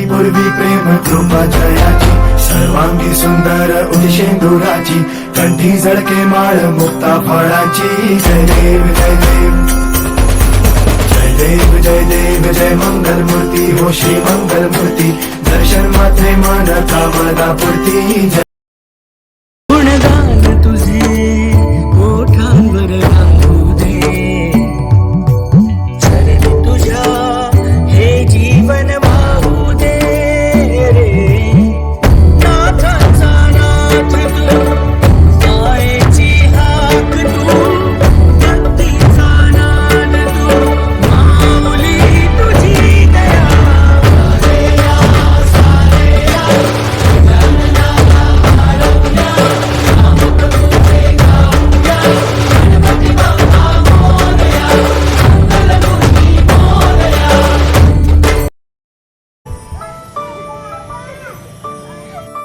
ती पूर्वी प्रेम कृपा जयाची सर्वांगी सुंदर उदिशेंदुराची कंठी जळके माळ मुक्ता फळाची. जय देव जय देव. जय देव जय देव जय मंगल मूर्ती हो श्री मंगल मूर्ती दर्शन मात्रे मन कामदा पूर्ती.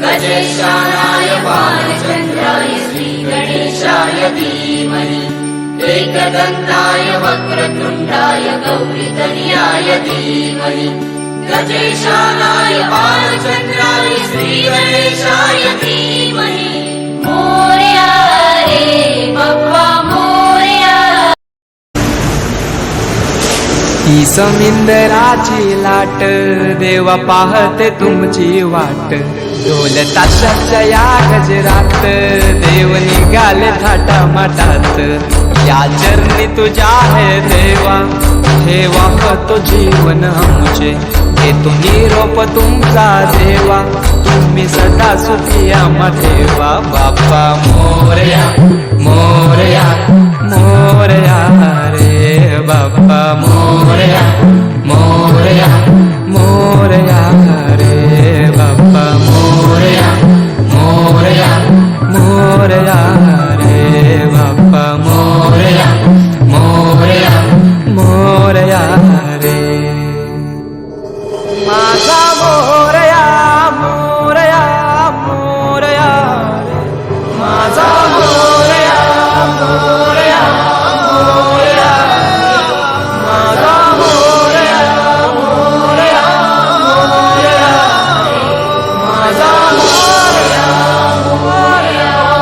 गजेशानाय बालचन्द्राय श्रीगणेशाय धीमहि। एकदन्ताय वक्रतुण्डाय गौरीकन्याय धीमहि। गजेशानाय बालचन्द्राय श्रीगणेशाय धीमहि। मोर्या रे बप्पा ही समिंदराची लाट देवा पाहते तुमची वाट. ढोल ताशाच्या या गजरात देव निघाले थाटा माटात या चरणी तुझ्या आहे देवा ठेवा तो जीवन आमचे. हे तुम्ही रोप तुमचा देवा तुम्ही सदा सुखिया मठेवा बाप्पा मोरया मोरया मोरया रे बाप्पा मोरया. Aleluia.